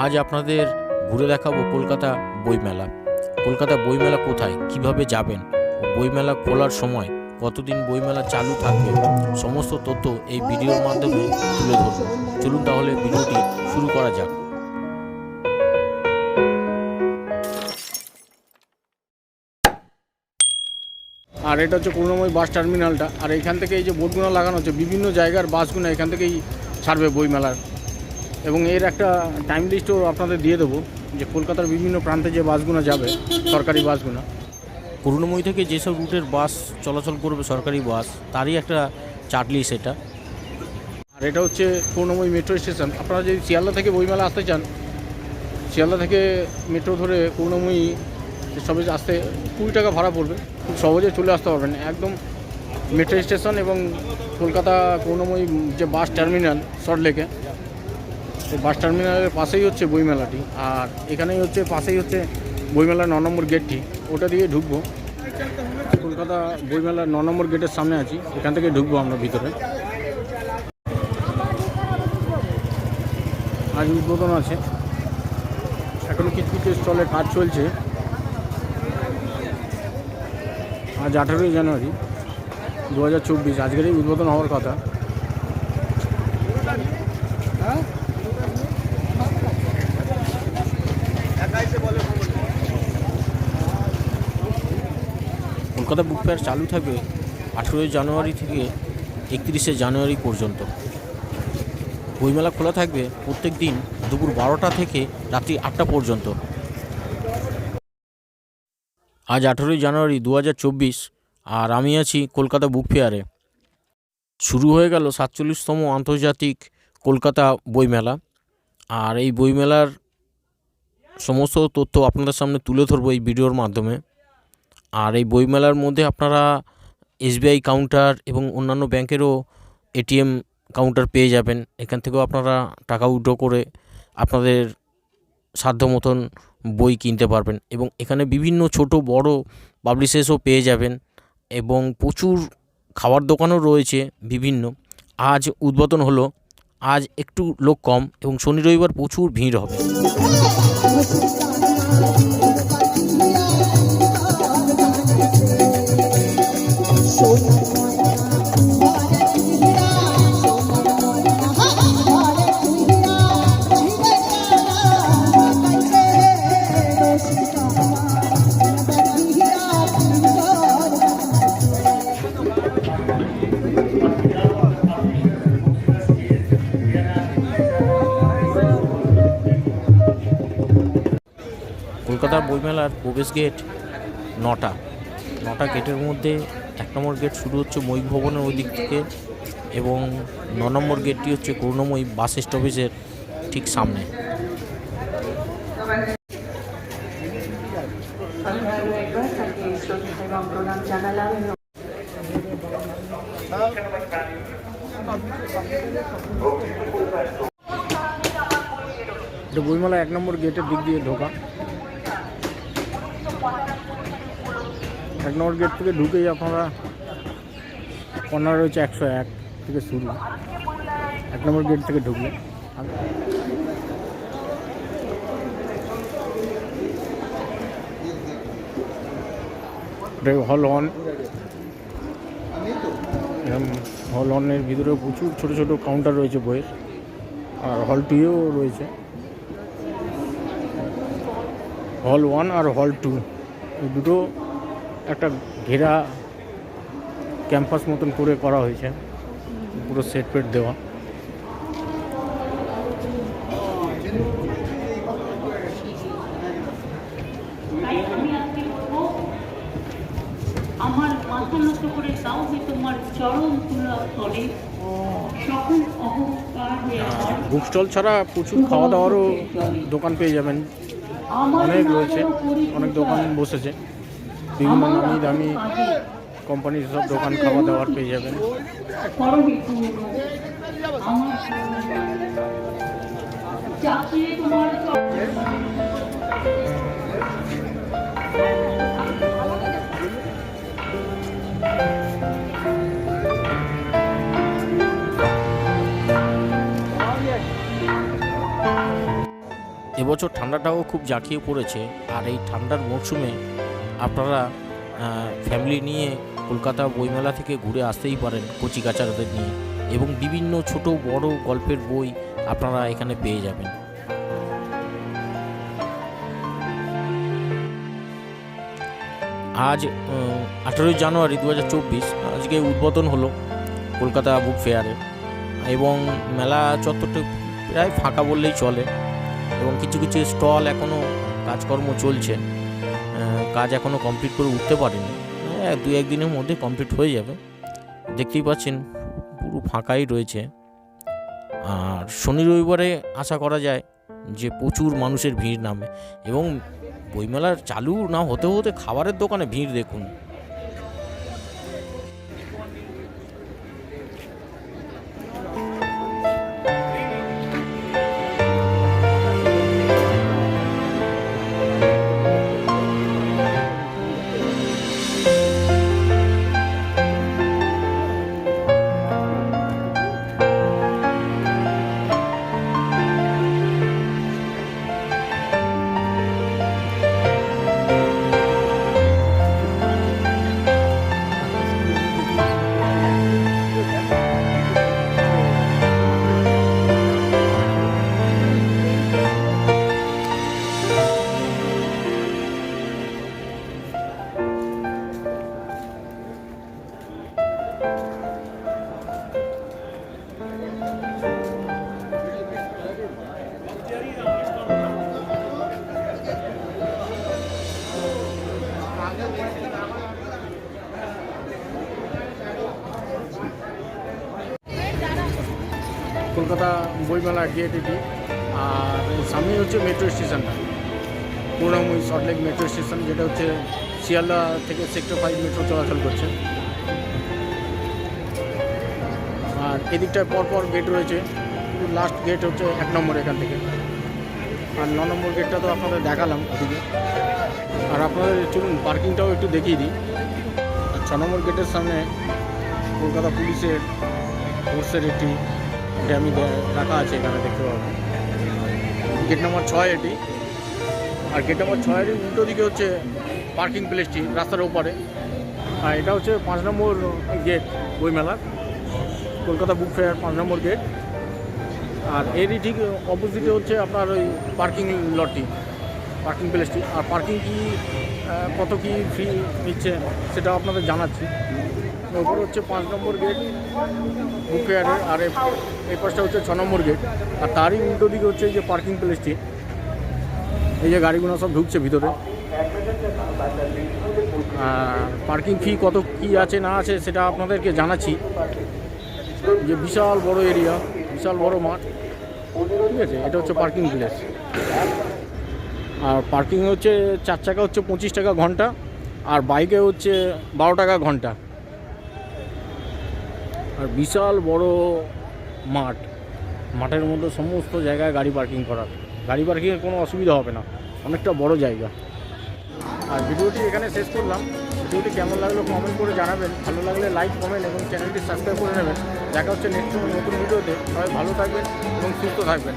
আজ আপনাদের ঘুরে দেখাবো কলকাতা বইমেলা। কলকাতা বইমেলা কোথায়? কীভাবে যাবেন? বইমেলা খোলার সময় কতদিন বইমেলা চালু থাকবে? সমস্ত তথ্য এই ভিডিওর মাধ্যমে তুলে ধরব। চলুন তাহলে ভিডিওটি শুরু করা যাক। আর এটা হচ্ছে করুণাময় বাস টার্মিনালটা। আর এখান থেকে এই যে বোর্ডগুলো লাগানো হচ্ছে, বিভিন্ন জায়গার বাসগুলো এখান থেকেই ছাড়বে বইমেলার। এবং এর একটা টাইম লিস্টও আপনাদের দিয়ে দেবো যে কলকাতার বিভিন্ন প্রান্তে যে বাসগুলো যাবে সরকারি বাসগুলো করুণাময়ী থেকে যেসব রুটের বাস চলাচল করবে সরকারি বাস তারই একটা চার্টলি সেটা আর এটা হচ্ছে করুণাময়ী মেট্রো স্টেশন আপনারা যদি শিয়ালদা থেকে বইমেলা আসতে চান শিয়ালদা থেকে মেট্রো ধরে করুণাময়ী সবে আসতে কুড়ি টাকা ভাড়া পড়বে। খুব সহজে চলে আসতে পারবেন। একদম মেট্রো স্টেশন এবং কলকাতা করুণাময়ী যে বাস টার্মিনাল সল্টলেকে সেই বাস টার্মিনালের পাশেই হচ্ছে বইমেলাটি। আর এখানেই হচ্ছে, পাশেই হচ্ছে বইমেলার ন নম্বর গেটটি। ওটা দিয়ে ঢুকবো। কলকাতা বইমেলার ন নম্বর গেটের সামনে আছি। এখান থেকে ঢুকবো আমরা ভিতরে। আজ উদ্বোধন আছে। এখনও কিছু কিছু স্টলে কাজ চলছে। আজ আঠেরোই জানুয়ারি, দু হাজার চব্বিশ। আজকেরই উদ্বোধন হওয়ার কথা। কলকাতা বুক ফেয়ার চালু থাকবে আঠেরোই জানুয়ারি থেকে একত্রিশে জানুয়ারি পর্যন্ত। বইমেলা খোলা থাকবে প্রত্যেক দিন দুপুর বারোটা থেকে রাত্রি আটটা পর্যন্ত। আজ আঠেরোই জানুয়ারি দু হাজার চব্বিশ আর আমি আছি কলকাতা বুক ফেয়ারে। শুরু হয়ে গেল সাতচল্লিশতম আন্তর্জাতিক কলকাতা বইমেলা। আর এই বইমেলার সমস্ত তথ্য আপনাদের সামনে তুলে ধরবো এই ভিডিওর মাধ্যমে। আর এই বইমেলার মধ্যে আপনারা এসবিআই কাউন্টার এবং অন্যান্য ব্যাংকেরও এটিএম কাউন্টার পেয়ে যাবেন। এখান থেকেও আপনারা টাকা উইড্রো করে আপনাদের সাধ্য মতন বই কিনতে পারবেন এবং এখানে বিভিন্ন ছোট, বড় পাবলিশেসও পেয়ে যাবেন এবং প্রচুর খাবার দোকানও রয়েছে বিভিন্ন। আজ উদ্বোধন হলো, আজ একটু লোক কম এবং শনি রবিবার প্রচুর ভিড় হবে। কলকাতার বইমেলার প্রবেশ গেট নটা। নটা গেটের মধ্যে এক নম্বর গেট শুরু হচ্ছে মই ভবনের ওই দিক থেকে এবং ন নম্বর গেটটি হচ্ছে করুণাময়ী বাস স্টপেজের ঠিক সামনে। বইমেলা এক নম্বর গেটের দিক দিয়ে ঢোকা। এক নম্বর গেট থেকে ঢুকেই আপনারা কর্নার রয়েছে একশো এক থেকে শুরু। এক নম্বর গেট থেকে ঢুকলে। হল এরকম হল ওয়ানের ভিতরে প্রচুর ছোট ছোট কাউন্টার রয়েছে বইয়ের। আর হল টুয়েও রয়েছে। হল ওয়ান আর হল টু এই দুটো একটা ঘেরা ক্যাম্পাস মতন করে করা হয়েছে। পুরো সেট পেট দেওয়া। তাই আমি আজকে বলব আমার মাথা নত করে তাও যে তোমার চরম তুলা করে সকল অহংকার বুক স্টল ছাড়া প্রচুর খাওয়া দাওয়ারও দোকান পেয়ে যাবেন। অনেক রয়েছে অনেক দোকান বসেছে। বিভিন্ন নামি দামি কোম্পানির সব দোকান খাওয়া দাওয়ার পেয়ে যাবেন। এবছর ঠান্ডাটাও খুব জাঁকিয়ে পড়েছে, আর এই ঠান্ডার মরশুমে আপনারা ফ্যামিলি নিয়ে কলকাতা বইমেলা থেকে ঘুরে আসতেই পারেন কচি কাচারাদের নিয়ে এবং বিভিন্ন ছোট বড় গল্পের বই আপনারা এখানে পেয়ে যাবেন। আজ আঠেরোই জানুয়ারি দু হাজার চব্বিশ, আজকে উদ্বোধন হলো কলকাতা বুক ফেয়ারে এবং মেলা চত্বরটা প্রায় ফাঁকা বললেই চলে এবং কিছু কিছু স্টল এখনও কাজকর্ম চলছে। কাজ এখনও কমপ্লিট করে উঠতে পারেনি। হ্যাঁ দু একদিনের মধ্যে কমপ্লিট হয়ে যাবে। দেখতেই পাচ্ছেন, পুরো ফাঁকাই রয়েছে। আর শনি রবিবারে আশা করা যায় যে প্রচুর মানুষের ভিড় নামে। এবং বইমেলার চালু না হতে হতে খাবারের দোকানে ভিড় দেখুন। কলকাতা বইমেলা গেট এটি আর সামনেই হচ্ছে মেট্রো স্টেশনটা করুণাময়ী সল্টলেক মেট্রো স্টেশন যেটা হচ্ছে শিয়ালদা থেকে সেক্টর ফাইভ মেট্রো চলাচল করছে। আর এদিকটায় পরপর গেট রয়েছে। লাস্ট গেট হচ্ছে এক নম্বর এখান থেকে। আর ন নম্বর গেটটা তো আপনাদের দেখালাম ওদিকে। আর আপনাদের চলুন পার্কিংটাও একটু দেখিয়ে দিই। আর ছ নম্বর গেটের সামনে কলকাতা পুলিশের ফোর্সের একটি ড্যামি রাখা আছে এখানে দেখতে পাবেন গেট নম্বর ছয় এটি। আর গেট নম্বর ছয়ের উল্টো দিকে হচ্ছে পার্কিং প্লেসটি রাস্তার ওপারে। আর এটা হচ্ছে পাঁচ নম্বর গেট বইমেলার। কলকাতা বুক ফেয়ার পাঁচ নম্বর গেট। আর এরই ঠিক অপোজিটে হচ্ছে আপনার ওই পার্কিং লটটি পার্কিং প্লেসটি। আর পার্কিং কি কত কি ফি নিচ্ছে সেটা আপনাদের জানাচ্ছি। ওপর হচ্ছে পাঁচ নম্বর গেট, বুক আর এই পাশটা হচ্ছে ছ নম্বর গেট। আর তারই উল্টো দিকে হচ্ছে এই যে পার্কিং প্লেসটি এই যে গাড়িগুলো সব ঢুকছে ভিতরে। পার্কিং ফি কত কি আছে না আছে সেটা আপনাদেরকে জানাচ্ছি। যে বিশাল বড় এরিয়া বিশাল বড় মাঠ, ঠিক আছে? এটা হচ্ছে পার্কিং প্লেস আর পার্কিং হচ্ছে চার চাকা হচ্ছে পঁচিশ টাকা ঘণ্টা, আর বাইকে হচ্ছে বারো টাকা ঘণ্টা। আর বিশাল বড় মাঠ। মাঠের মধ্যে সমস্ত জায়গায় গাড়ি পার্কিং করার গাড়ি পার্কিংয়ের কোনো অসুবিধা হবে না। অনেকটা বড় জায়গা। আর ভিডিওটি এখানে শেষ করলাম। ভিডিওটি কেমন লাগল কমেন্ট করে জানাবেন। ভালো লাগলে লাইক কমেন্ট এবং চ্যানেলটি সাবস্ক্রাইব করে নেবেন। দেখা হচ্ছে নেক্সট নতুন ভিডিওতে। সবাই ভালো থাকবেন এবং সুস্থ থাকবেন।